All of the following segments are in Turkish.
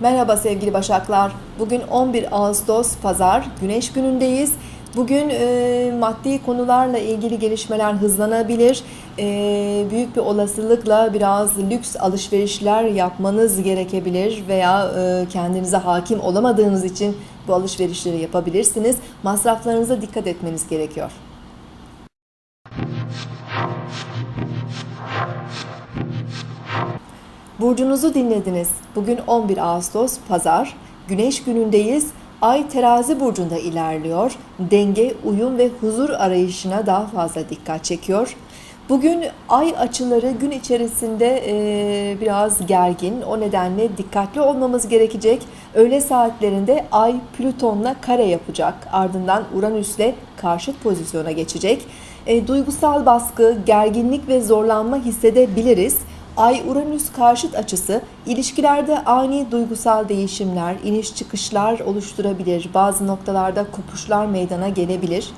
Merhaba sevgili Başaklar. Bugün 11 Ağustos Pazar, Güneş günündeyiz. Bugün e, maddi konularla ilgili gelişmeler hızlanabilir. E, büyük bir olasılıkla biraz lüks alışverişler yapmanız gerekebilir veya e, kendinize hakim olamadığınız için bu alışverişleri yapabilirsiniz. Masraflarınıza dikkat etmeniz gerekiyor. Burcunuzu dinlediniz. Bugün 11 Ağustos Pazar. Güneş günündeyiz. Ay terazi burcunda ilerliyor. Denge, uyum ve huzur arayışına daha fazla dikkat çekiyor. Bugün ay açıları gün içerisinde e, biraz gergin. O nedenle dikkatli olmamız gerekecek. Öğle saatlerinde ay Plüton'la kare yapacak. Ardından Uranüs'le karşıt pozisyona geçecek. E, duygusal baskı, gerginlik ve zorlanma hissedebiliriz. Ay-Uranüs karşıt açısı ilişkilerde ani duygusal değişimler, iniş çıkışlar oluşturabilir. Bazı noktalarda kopuşlar meydana gelebilir.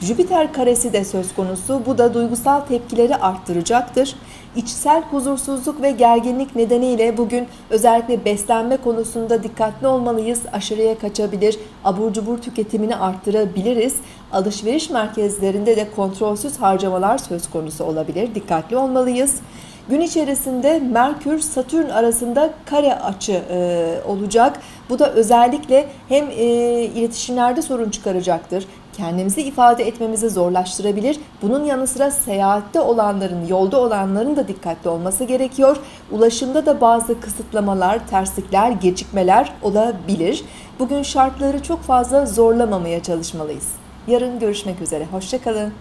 Jüpiter karesi de söz konusu. Bu da duygusal tepkileri arttıracaktır. İçsel huzursuzluk ve gerginlik nedeniyle bugün özellikle beslenme konusunda dikkatli olmalıyız. Aşırıya kaçabilir, abur cubur tüketimini arttırabiliriz. Alışveriş merkezlerinde de kontrolsüz harcamalar söz konusu olabilir. Dikkatli olmalıyız. Gün içerisinde Merkür Satürn arasında kare açı e, olacak. Bu da özellikle hem e, iletişimlerde sorun çıkaracaktır. Kendimizi ifade etmemizi zorlaştırabilir. Bunun yanı sıra seyahatte olanların, yolda olanların da dikkatli olması gerekiyor. Ulaşımda da bazı kısıtlamalar, terslikler, gecikmeler olabilir. Bugün şartları çok fazla zorlamamaya çalışmalıyız. Yarın görüşmek üzere. Hoşçakalın.